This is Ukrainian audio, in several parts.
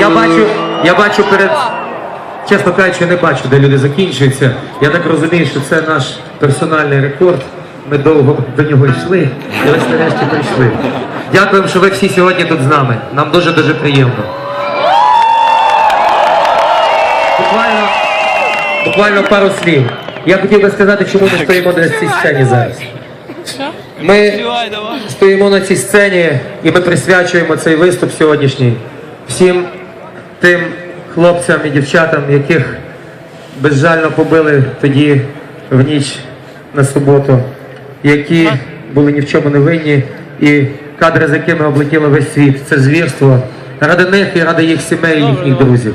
Я бачу, я бачу перед, чесно кажучи, не бачу, де люди закінчуються. Я так розумію, що це наш персональний рекорд. Ми довго до нього йшли, і ось нарешті прийшли. Дякуємо, що ви всі сьогодні тут з нами. Нам дуже-дуже приємно. Буквально, буквально пару слів. Я хотів би сказати, чому ми стоїмо на цій сцені зараз. Ми стоїмо на цій сцені і ми присвячуємо цей виступ сьогоднішній всім тим хлопцям і дівчатам, яких безжально побили тоді в ніч на суботу, які були ні в чому не винні, і кадри, з якими облетіло весь світ. Це звірство. Ради них і ради їх сімей, їхніх друзів.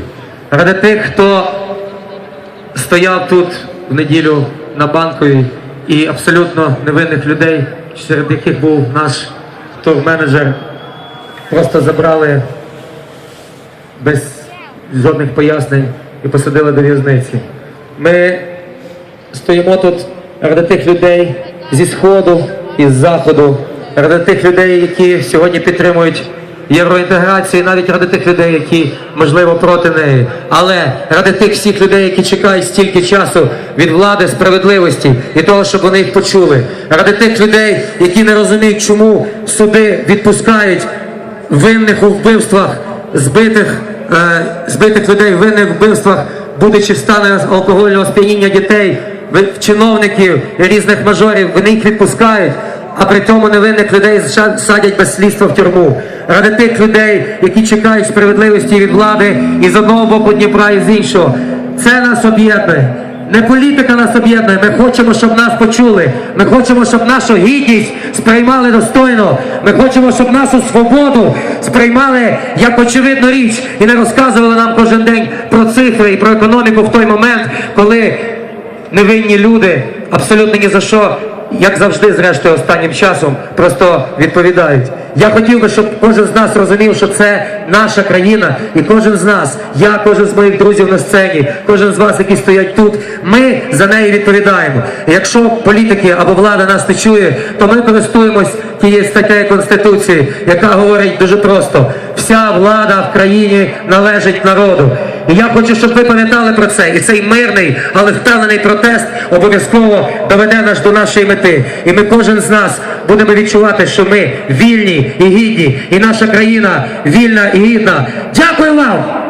Ради тих, хто стояв тут в неділю на банковій і абсолютно невинних людей, серед яких був наш тур-менеджер, просто забрали без жодних пояснень і посадили до в'язниці. Ми стоїмо тут ради тих людей зі сходу і з заходу, ради тих людей, які сьогодні підтримують євроінтеграцію, навіть ради тих людей, які можливо проти неї, але ради тих всіх людей, які чекають стільки часу від влади, справедливості і того, щоб вони їх почули, ради тих людей, які не розуміють, чому суди відпускають винних у вбивствах, збитих, е, збитих людей, винних вбивствах, будучи в стані алкогольного сп'яніння дітей, чиновників різних мажорів, вони їх відпускають, а при цьому невинних людей садять без слідства в тюрму. Ради тих людей, які чекають справедливості від влади і з одного боку Дніпра, і з іншого. Це нас об'єднує. Не політика нас об'єднує. Ми хочемо, щоб нас почули. Ми хочемо, щоб нашу гідність сприймали достойно. Ми хочемо, щоб нашу свободу сприймали як очевидну річ і не розказували нам кожен день про цифри і про економіку в той момент, коли невинні люди абсолютно ні за що, як завжди, зрештою, останнім часом просто відповідають. Я хотів би, щоб кожен з нас розумів, що це наша країна, і кожен з нас, я, кожен з моїх друзів на сцені, кожен з вас, які стоять тут, ми за неї відповідаємо. Якщо політики або влада нас не чує, то ми користуємось тією статтею Конституції, яка говорить дуже просто: вся влада в країні належить народу. І я хочу, щоб ви пам'ятали про це. І цей мирний, але впевнений протест обов'язково доведе нас до нашої мети. І ми кожен з нас будемо відчувати, що ми вільні і гідні, і наша країна вільна і гідна. Дякую вам!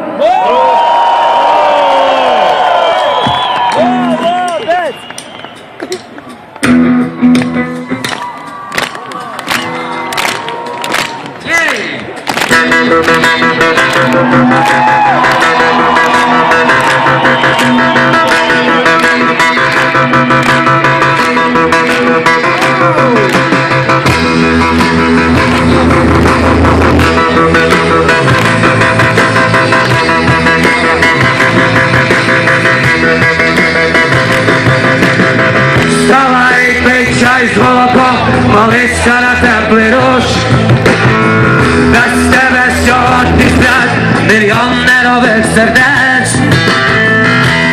Сплять мільйон ненових сердець.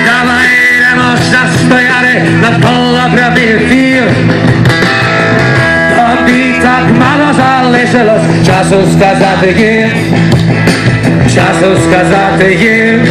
Давай stojary na pola prawie ефір. Тобі так мало залишилось часу сказати їм, часу сказати їм,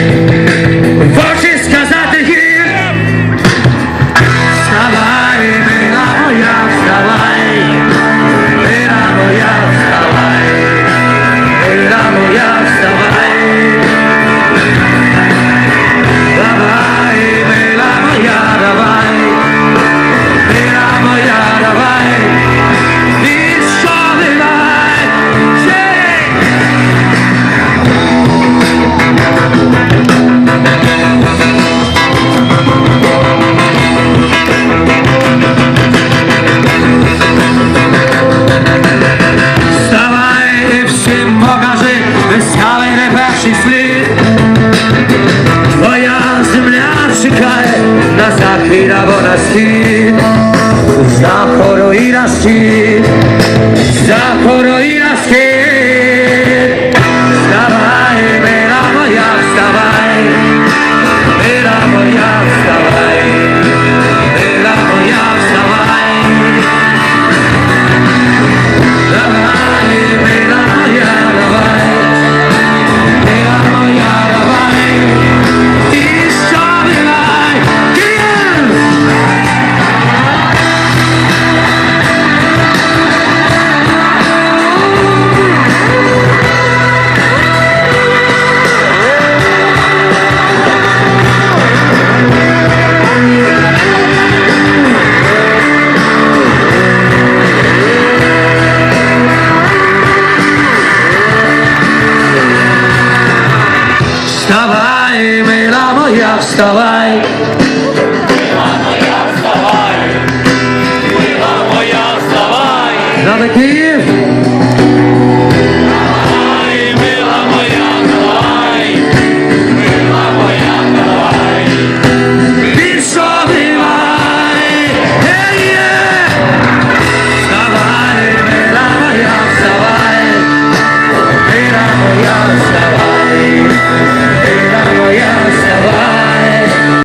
Corolla. вставай. Вставай, моя, вставай! Київ!